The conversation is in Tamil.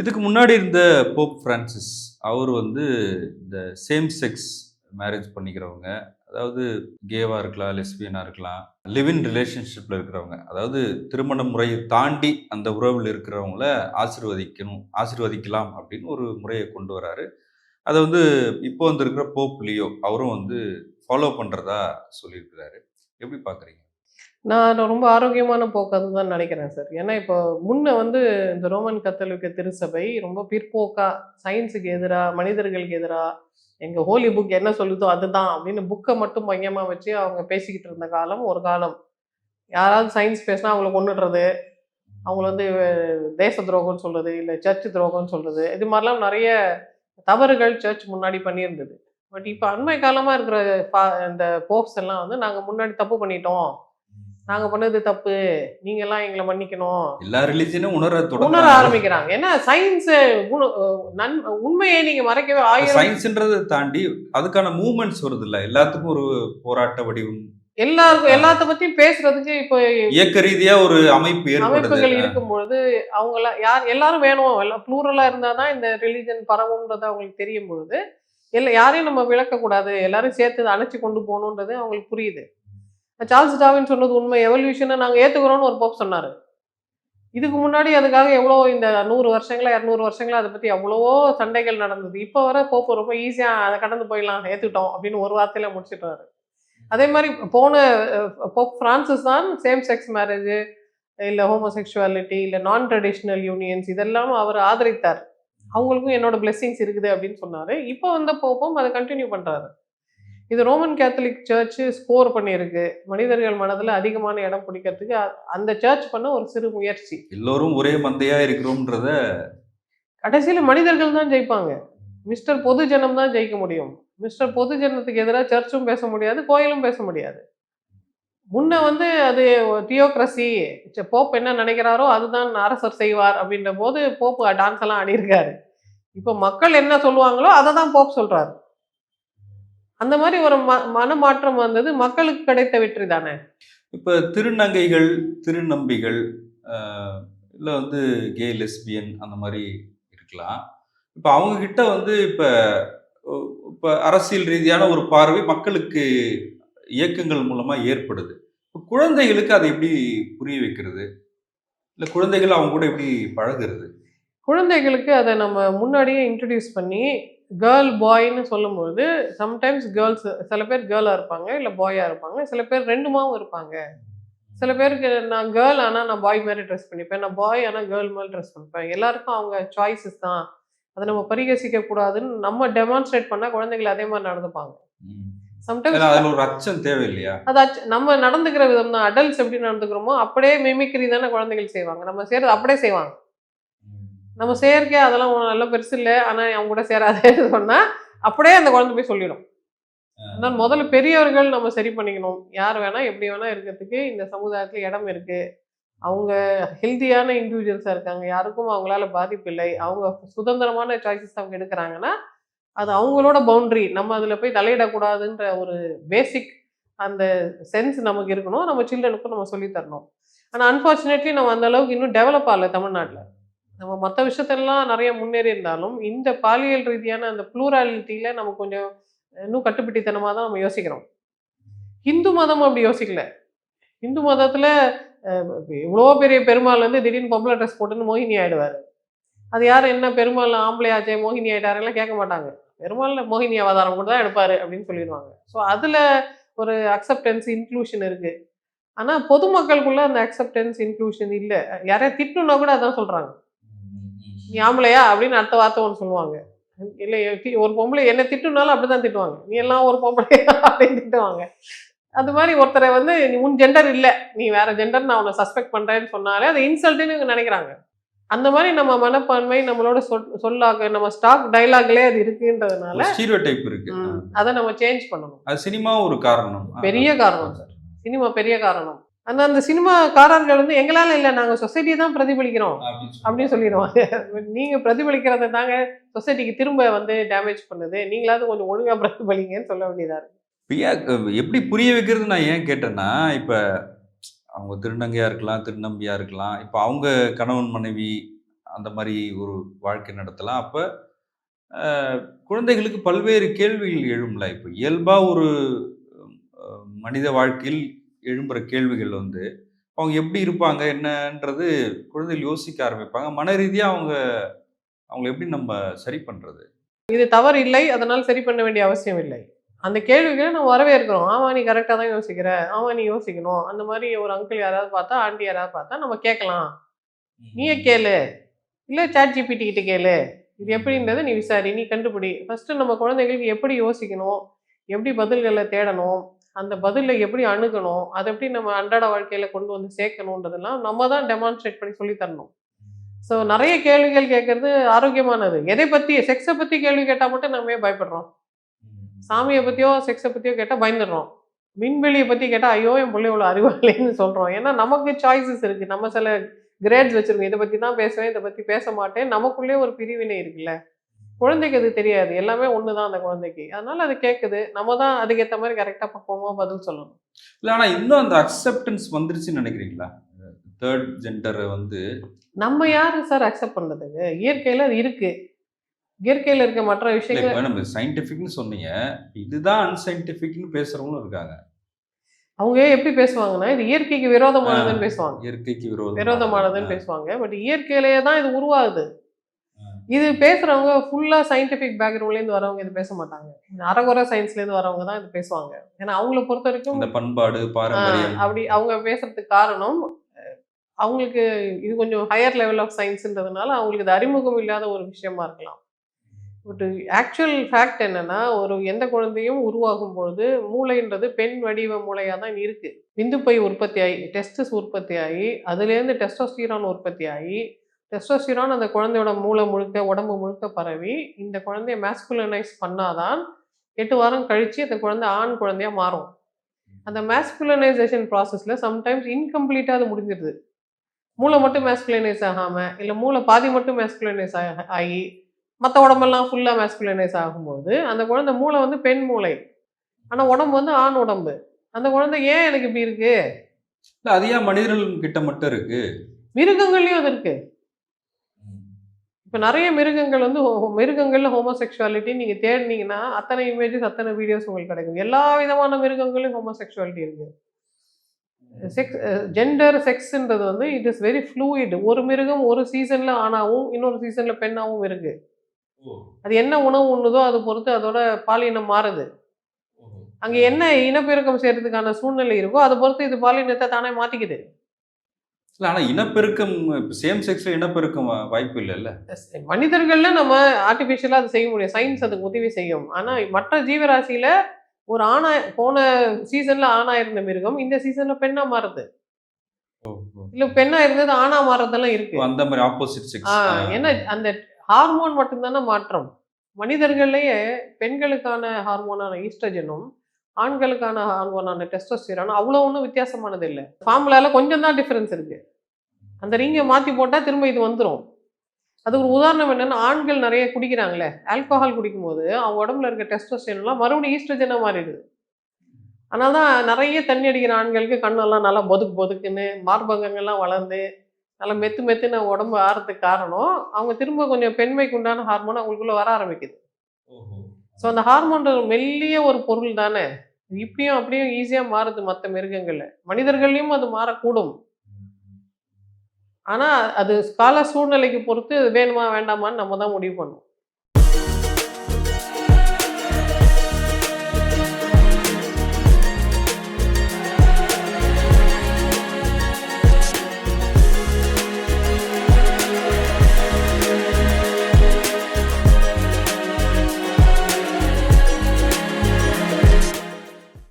இதுக்கு முன்னாடி இருந்த போப் ஃப்ரான்சிஸ் அவர் வந்து இந்த சேம் செக்ஸ் மேரேஜ் பண்ணிக்கிறவங்க. அதாவது கேவாக இருக்கலாம் லெஸ்பியனாக இருக்கலாம் லிவ் இன் ரிலேஷன்ஷிப்பில் இருக்கிறவங்க. அதாவது திருமண முறையை தாண்டி அந்த உறவில் இருக்கிறவங்கள ஆசிர்வதிக்கணும் ஆசிர்வதிக்கலாம் அப்படின்னு ஒரு முறையை கொண்டு வராரு. அதை வந்து இப்போ வந்து இருக்கிற போப் லியோ அவரும் வந்து ஃபாலோ பண்ணுறதா சொல்லியிருக்கிறாரு. எப்படி பார்க்குறீங்க நான் ரொம்ப ஆரோக்கியமான போக்காக தான் நினைக்கிறேன் சார் ஏன்னா இப்போ முன்ன வந்து இந்த ரோமன் கத்தோலிக்க திருச்சபை ரொம்ப பிற்போக்கா சயின்ஸுக்கு எதிராக மனிதர்களுக்கு எதிராக எங்கள் ஹோலி புக் என்ன சொல்லுதோ அதுதான் அப்படின்னு புக்கை மட்டும் மையமாக வச்சு அவங்க பேசிக்கிட்டு இருந்த காலம் ஒரு காலம். யாராவது சயின்ஸ் பேசினா அவங்கள கொண்டுடுறது அவங்கள வந்து தேச துரோகம்னு சொல்கிறது இல்லை சர்ச் துரோகம்னு சொல்கிறது இது மாதிரிலாம் நிறைய தவறுகள் சர்ச் முன்னாடி பண்ணியிருந்தது. பட் இப்போ அண்மை காலமாக இருக்கிற இந்த போப்ஸ் எல்லாம் வந்து நாங்கள் முன்னாடி தப்பு பண்ணிட்டோம். நாங்கள் பண்ணது தப்பு. நீங்கெல்லாம் எங்களை மன்னிக்கணும். எல்லா ரிலீஜனும் உணர உணர ஆரம்பிக்கிறாங்க. ஏன்னா சயின்ஸ் உண்மையை நீங்க மறைக்கவே ஆயிரம் சயின்ஸ்ன்றதை தாண்டி அதுக்கான மூமெண்ட்ஸ் வருது இல்ல எல்லாத்துக்கும் ஒரு போராட்ட வடிவம். எல்லாருக்கும் எல்லாத்த பத்தியும் பேசுறதுக்கு இப்போ இயக்க ரீதியா ஒரு அமைப்பு அமைப்புகள் ஏற்படுது இருக்கும் பொழுது அவங்கள யார் எல்லாரும் வேணும். எல்லாம் ப்ளூரலா இருந்தாதான் இந்த ரிலீஜன் பரவும்ன்றது அவங்களுக்கு தெரியும் பொழுது எல்லா யாரையும் நம்ம விளக்கக்கூடாது. எல்லாரும் சேர்த்து அணைச்சி கொண்டு போகணுன்றது அவங்களுக்கு புரியுது. சார்ல்ஸ் டாவின் சொன்னது உண்மை. எவல்யூஷனை நாங்கள் ஏற்றுக்கிறோன்னு ஒரு போப் சொன்னார். இதுக்கு முன்னாடி அதுக்காக எவ்வளோ இந்த நூறு வருஷங்களா இரநூறு வருஷங்களா அதை பற்றி எவ்வளவோ சண்டைகள் நடந்தது. இப்போ வர போப்பு ரொம்ப ஈஸியாக அதை கடந்து போயிடலாம் ஏற்றுக்கிட்டோம் அப்படின்னு ஒரு வார்த்தையில முடிச்சிட்டாரு அதே மாதிரி போன போப் ஃப்ரான்சிஸ் தான் சேம் செக்ஸ் மேரேஜ் இல்லை ஹோமோசெக்ஷுவாலிட்டி இல்லை நான் ட்ரெடிஷ்னல் யூனியன்ஸ் இதெல்லாம் அவர் ஆதரித்தார். அவங்களுக்கும் என்னோட blessings இருக்குது அப்படின்னு சொன்னார். இப்போ வந்த போப்பும் அதை கண்டினியூ பண்ணுறாரு இது ரோமன் கேத்தலிக் சர்ச் ஸ்கோர் பண்ணியிருக்கு. மனிதர்கள் மனதில் அதிகமான இடம் பிடிக்கிறதுக்கு அந்த சர்ச் பண்ண ஒரு சிறு முயற்சி. எல்லோரும் ஒரே மந்தையா இருக்கிறோம்ன்றத கடைசியில் மனிதர்கள் தான் ஜெயிப்பாங்க. மிஸ்டர் பொது ஜனம் தான் ஜெயிக்க முடியும். மிஸ்டர் பொது ஜனத்துக்கு எதிராக சர்ச்சும் பேச முடியாது கோயிலும் பேச முடியாது. முன்ன வந்து அது தியோக்ரஸி போப் என்ன நினைக்கிறாரோ அதுதான் அரசர் செய்வார் அப்படின்ற போது போப்பு டான்ஸ் எல்லாம் ஆடியிருக்காரு. இப்போ மக்கள் என்ன சொல்லுவாங்களோ அதை தான் போப் சொல்றாரு. அந்த மாதிரி ஒரு ம மனமாற்றம் வந்தது மக்களுக்கு கிடைத்த வெற்றி தானே? இப்ப திருநங்கைகள் திருநம்பிகள் இல்ல வந்து கே லெஸ்பியன் அந்த மாதிரி இருக்கலாம். இப்ப அவங்க கிட்ட வந்து இப்ப இப்ப அரசியல் ரீதியான ஒரு பார்வை மக்களுக்கு இயக்கங்கள் மூலமா ஏற்படுது. இப்ப குழந்தைகளுக்கு அதை எப்படி புரிய வைக்கிறது? இல்ல குழந்தைகள் அவங்க கூட எப்படி பழகுறது? குழந்தைகளுக்கு அதை நம்ம முன்னாடியே இன்ட்ரடியூஸ் பண்ணி கேர்ள் பாய்னு சொல்லும்போது சம்டைம்ஸ் கேர்ள்ஸ் சில பேர் கேர்ளாக இருப்பாங்க இல்லை பாயாக இருப்பாங்க. சில பேர் ரெண்டுமாவும் இருப்பாங்க. சில பேருக்கு நான் கேர்ள் ஆனால் நான் பாய் மாதிரி ட்ரெஸ் பண்ணிப்பேன். நான் பாய் ஆனால் கேர்ள் மாதிரி ட்ரெஸ் பண்ணிப்பேன். எல்லாருக்கும் அவங்க சாய்ஸஸ் தான். அதை நம்ம பரிகசிக்க கூடாதுன்னு நம்ம டெமான்ஸ்ட்ரேட் பண்ணால் குழந்தைகள் அதே மாதிரி நடந்துப்பாங்க. சம்டைம்ஸ் தேவை இல்லையா நம்ம நடந்துக்கிற விதம் தான் அடல்ட்ஸ் எப்படி நடந்துக்கிறோமோ அப்படியே மிமிக்ரி தானே குழந்தைகள் செய்வாங்க. நம்ம செய்கிறது அப்படியே செய்வாங்க. நம்ம செயற்கை அதெல்லாம் நல்லா நல்ல பெருசு இல்லை ஆனால் அவங்க கூட சேராதேன்னு சொன்னால் அப்படியே அந்த குழந்தை போய் சொல்லிடும். அதனால் முதல்ல பெரியவர்கள் நம்ம சரி பண்ணிக்கணும். யார் வேணால் எப்படி வேணால் இருக்கிறதுக்கு இந்த சமுதாயத்தில் இடம் இருக்குது அவங்க ஹெல்த்தியான இண்டிவிஜுவல்ஸாக இருக்காங்க. யாருக்கும் அவங்களால பாதிப்பு இல்லை. அவங்க சுதந்திரமான சாய்ஸஸ் அவங்க எடுக்கிறாங்கன்னா அது அவங்களோட பவுண்ட்ரி நம்ம அதில் போய் தலையிடக்கூடாதுன்ற ஒரு பேசிக் அந்த சென்ஸ் நமக்கு இருக்கணும். நம்ம சில்ட்ரனுக்கும் நம்ம சொல்லித் தரணும். ஆனால் அன்ஃபார்ச்சுனேட்லி நம்ம அந்த அளவுக்கு இன்னும் டெவலப் ஆகலை தமிழ்நாட்டில். நம்ம மற்ற விஷயத்தெல்லாம் நிறைய முன்னேறி இருந்தாலும் இந்த பாலியல் ரீதியான அந்த ப்ளூராலிட்டியில் நம்ம கொஞ்சம் இன்னும் கட்டுப்பிட்டித்தனமாக தான் நம்ம யோசிக்கிறோம். ஹிந்து மதம் அப்படி யோசிக்கல. ஹிந்து மதத்தில் இவ்வளோ பெரிய பெருமாள் வந்து திடீர்னு பொம்பளை ட்ரெஸ் போட்டுன்னு மோகினி ஆயிடுவார். அது யார்? என்ன பெருமாள் ஆம்பளையாச்சே மோகினி ஆயிட்டாரெல்லாம் கேட்க மாட்டாங்க. பெருமாள் மோகினி அவதாரம் கூட தான் எடுப்பார் அப்படின்னு சொல்லிடுவாங்க. ஸோ அதில் ஒரு அக்செப்டன்ஸ் இன்க்ளூஷன் இருக்குது ஆனால் பொதுமக்களுக்குள்ள அந்த அக்செப்டன்ஸ் இன்க்ளூஷன் இல்லை. யாரையா திட்டணும்னா கூட அதான் சொல்கிறாங்க ஆம்பளையா? அப்படின்னு அடுத்த வார்த்தை ஒன்று சொல்லுவாங்க. இல்லை ஒரு பொம்பளை என்ன திட்டுனாலும் அப்படிதான் திட்டுவாங்க. நீ எல்லாம் ஒரு பொம்பளையா? அப்படின்னு திட்டுவாங்க. அது மாதிரி ஒருத்தரை வந்து நீ உன் ஜெண்டர் இல்லை. நீ வேற ஜெண்டர் நான் உன்னை சஸ்பெக்ட் பண்றேன்னு சொன்னாலே அது இன்சல்ட்டுன்னு நினைக்கிறாங்க. அந்த மாதிரி நம்ம மனப்பான்மை நம்மளோட சொல் சொல்லாக நம்ம ஸ்டாக் டைலாக்லேயே அது இருக்குன்றதுனால ஸ்டீரியோ டைப் இருக்கு. அதை நம்ம சேஞ்ச் பண்ணணும். அது சினிமா ஒரு காரணம். பெரிய காரணம். சார் சினிமா பெரிய காரணம். அந்த அந்த சினிமாக்காரர்கள் வந்து எங்களால இல்லை நாங்கள் சொசைட்டியை தான் பிரதிபலிக்கிறோம். அப்படின்னு சொல்லிடுவாங்க. நீங்க பிரதிபலிக்கிறத தாங்க சொசைட்டிக்கு திரும்ப வந்து டேமேஜ் பண்ணுது. நீங்களாவது கொஞ்சம் ஒழுங்கா பிரதிபலிங்கன்னு சொல்ல வேண்டியதா இருக்கு. எப்படி புரிய வைக்கிறது நான் ஏன் கேட்டேன்னா இப்ப அவங்க திருநங்கையா இருக்கலாம் திருநம்பியா இருக்கலாம் இப்ப அவங்க கணவன் மனைவி அந்த மாதிரி ஒரு வாழ்க்கை நடத்தலாம். அப்போ குழந்தைகளுக்கு பல்வேறு கேள்விகள் எழும்ல. இப்போ இயல்பாக ஒரு மனித வாழ்க்கையில் எழும்புற கேள்விகள் வந்து அவங்க எப்படி இருப்பாங்க என்னன்றது குழந்தைகள் யோசிக்க ஆரம்பிப்பாங்க. மன ரீதியாக அவங்க அவங்கள எப்படி நம்ம சரி பண்ணுறது இது தவறு இல்லை அதனால் சரி பண்ண வேண்டிய அவசியம் இல்லை. அந்த கேள்விகளை நம்ம வரவேற்கிறோம். ஆமா நீ கரெக்டாக தான் யோசிக்கிற. ஆமா நீ யோசிக்கணும். அந்த மாதிரி ஒரு அங்கிள் யாராவது பார்த்தா ஆண்டி யாராவது பார்த்தா நம்ம கேட்கலாம். நீயே கேளு. இல்லை சாட் ஜிபிடி கிட்ட கேளு. இது எப்படின்றத நீ விசாரி நீ கண்டுபிடி. ஃபர்ஸ்ட் நம்ம குழந்தைகளுக்கு எப்படி யோசிக்கணும்? எப்படி பதில்களை தேடணும்? அந்த பதிலை எப்படி அணுகணும் அதை எப்படி நம்ம அன்றாட வாழ்க்கையில கொண்டு வந்து சேர்க்கணுன்றதெல்லாம் நம்ம தான் டெமான்ஸ்ட்ரேட் பண்ணி சொல்லி தரணும். ஸோ நிறைய கேள்விகள் கேட்கறது ஆரோக்கியமானது. எதை பத்தி செக்ஸை பத்தி கேள்வி கேட்டால் மட்டும் நம்ம பயப்படுறோம். சாமியை பத்தியோ செக்ஸை பத்தியோ கேட்டால் பயந்துடுறோம். விண்வெளியை பத்தி கேட்டால் ஐயோ என் பிள்ளை இவ்வளோ அறிவாளின்னு சொல்றோம். ஏன்னா நமக்கு சாய்ஸஸ் இருக்கு. நம்ம சில கிரேட்ஸ் வச்சிருக்கோம். இதை பத்தி தான் பேசுவேன் இதை பத்தி பேச மாட்டேன். நமக்குள்ளே ஒரு பிரிவினை இருக்குல்ல. குழந்தைக்கு அது தெரியாது. எல்லாமே ஒன்று தான் அந்த குழந்தைக்கு. அதனால அது கேட்குது நம்ம தான் அதுக்கேற்ற மாதிரி கரெக்டாக பக்குவமாக பதில் சொல்லணும். இல்லை ஆனால் இன்னும் அந்த அக்செப்டன்ஸ் வந்துருச்சுன்னு நினைக்கிறீங்களா? தேர்ட் ஜெண்டர் வந்து நம்ம யாரு சார் அக்செப்ட் பண்றதுக்கு? இயற்கையில அது இருக்கு. இயற்கையில இருக்க மற்ற விஷயங்கள் நம்ம சயின்டிஃபிக்னு சொன்னீங்க. இதுதான் அன்சயின்டிஃபிக்னு பேசுறவங்களும் இருக்காங்க. அவங்க எப்படி பேசுவாங்கன்னா இது இயற்கைக்கு விரோதமானதுன்னு பேசுவாங்க. இயற்கைக்கு விரோதம். விரோதமானதுன்னு பேசுவாங்க. பட் இயற்கையிலேயே தான் இது உருவாகுது. இது பேசுறவங்க ஃபுல்லா சயின்டிபிக் பேக்ரவுண்ட்ல இருந்து வரவங்க இது பேச மாட்டாங்க. இந்த அறகுறை சயின்ஸ்ல இருந்து வரவங்க தான் இது பேசுவாங்க. ஏன்னா அவங்கள பொறுத்த வரைக்கும் இந்த பண்பாடு பாரம்பரியம். அப்படி அவங்க பேசுறதுக்கு காரணம் அவங்களுக்கு இது கொஞ்சம் ஹையர் லெவல் ஆஃப் சயின்ஸ்ன்றதுனால அவங்களுக்கு இது அறிமுகம் இல்லாத ஒரு விஷயமா இருக்கலாம். பட் ஆக்சுவல் ஃபேக்ட் என்னன்னா ஒரு எந்த குழந்தையும் உருவாகும் பொழுது மூளைன்றது பெண் வடிவ மூளையாக தான் இருக்கு. விந்துப்பை உற்பத்தி ஆகி டெஸ்டஸ் உற்பத்தி ஆகி அதுலேருந்து டெஸ்டோஸ்டிரான் உற்பத்தி ஆகி டெஸ்டோஸ்டிரான் அந்த குழந்தையோட மூளை முழுக்க உடம்பு முழுக்க பரவி இந்த குழந்தைய மேஸ்குலனைஸ் பண்ணாதான் எட்டு வாரம் கழிச்சு அந்த குழந்தை ஆண் குழந்தையா மாறும். அந்த மேஸ்குலனைசேஷன் ப்ராசஸில் சம்டைம்ஸ் இன்கம்ப்ளீட்டாக அது முடிஞ்சிடுது மூளை மட்டும் மேஸ்குலனைஸ் ஆகாமல் இல்லை மூளை பாதி மட்டும் மேஸ்குலனைஸ் ஆகி மற்ற உடம்பெல்லாம் ஃபுல்லாக மேஸ்குலனைஸ் ஆகும்போது அந்த குழந்தை மூளை வந்து பெண் மூளை. ஆனால் உடம்பு வந்து ஆண் உடம்பு. அந்த குழந்தை ஏன் எனக்கு இப்படி இருக்கு? அது ஏன் மனிதர்கள் கிட்ட மட்டும் இருக்கு? மிருகங்கள்லையும் அது இருக்கு. இப்போ நிறைய மிருகங்கள் வந்து மிருகங்கள்ல ஹோமோசெக்சுவாலிட்டி நீங்கள் தேடினீங்கன்னா அத்தனை இமேஜஸ் அத்தனை வீடியோஸ் உங்களுக்கு கிடைக்கும். எல்லா விதமான மிருகங்களையும் ஹோமோசெக்சுவாலிட்டி இருக்கு. செக்ஸ் ஜெண்டர் செக்ஸ்ன்றது வந்து இட் இஸ் வெரி ஃப்ளூயிட் ஒரு மிருகம் ஒரு சீசன்ல ஆணாவும் இன்னொரு சீசன்ல பெண்ணாவும் இருக்கு. அது என்ன உணவு உண்ணுதோ அதை பொறுத்து அதோட பாலினம் மாறுது. அங்க என்ன இனப்பெருக்கம் செய்யறதுக்கான சூழ்நிலை இருக்கோ அதை பொறுத்து இது பாலினத்தை தானே மாத்திக்குது. இல்ல ஆனா இனப்பெருக்கம் சேம் செக்ஸ்ல இனப்பெருக்கம் வாய்ப்பு இல்லைல்ல. மனிதர்கள்ல நம்ம ஆர்டிஃபிஷியலாக அதை செய்ய முடியும். சயின்ஸ் அதுக்கு உதவி செய்யும். ஆனா மற்ற ஜீவராசியில ஒரு ஆணா போன சீசன்ல ஆணா இருந்த மிருகம் இந்த சீசன்ல பெண்ணா மாறுது. இல்ல பெண்ணா இருந்தது ஆணா மாறுறதெல்லாம் இருக்கு. அந்த மாதிரி ஆப்போசிட் செக்ஸ் ஏன்னா அந்த ஹார்மோன் மட்டும்தானே மாற்றம். மனிதர்கள்லயே பெண்களுக்கான ஹார்மோனான ஈஸ்ட்ரஜனும் ஆண்களுக்கான ஹார்மோனான டெஸ்டோஸ்டிரான் அவ்வளோ ஒன்றும் வித்தியாசமானது இல்லை. ஃபார்முலாவில் கொஞ்சம் தான் டிஃப்ரென்ஸ் இருக்குது அந்த ரிங்கை மாற்றி போட்டால் திரும்ப இது வந்துடும் அது ஒரு உதாரணம் என்னென்னா ஆண்கள் நிறைய குடிக்கிறாங்களே ஆல்கஹால் குடிக்கும்போது அவங்க உடம்புல இருக்க டெஸ்டோஸ்டிரான்லாம் மறுபடியும் ஈஸ்ட்ரஜனாக மாறிடுது. அதனால தான் நிறைய தண்ணி அடிக்கிற ஆண்களுக்கு கண்ணெல்லாம் நல்லா பொதுக்கு பொதுக்குன்னு மார்பங்கங்கள்லாம் வளர்ந்து நல்லா மெத்து மெத்துன்னு உடம்பு ஆறதுக்கு காரணம் அவங்க திரும்ப கொஞ்சம் பெண்மைக்கு உண்டான ஹார்மோன் அவங்களுக்குள்ளே வர ஆரம்பிக்குது. ஸோ அந்த ஹார்மோன் மெல்லிய ஒரு பொருள் தானே? இப்படியும் அப்படியும் ஈஸியாக மாறுது மற்ற மிருகங்களில். மனிதர்கள்லையும் அது மாறக்கூடும். ஆனால் அது கால சூழ்நிலைக்கு பொறுத்து அது வேணுமா வேண்டாமான்னு நம்ம தான் முடிவு பண்ணுவோம்.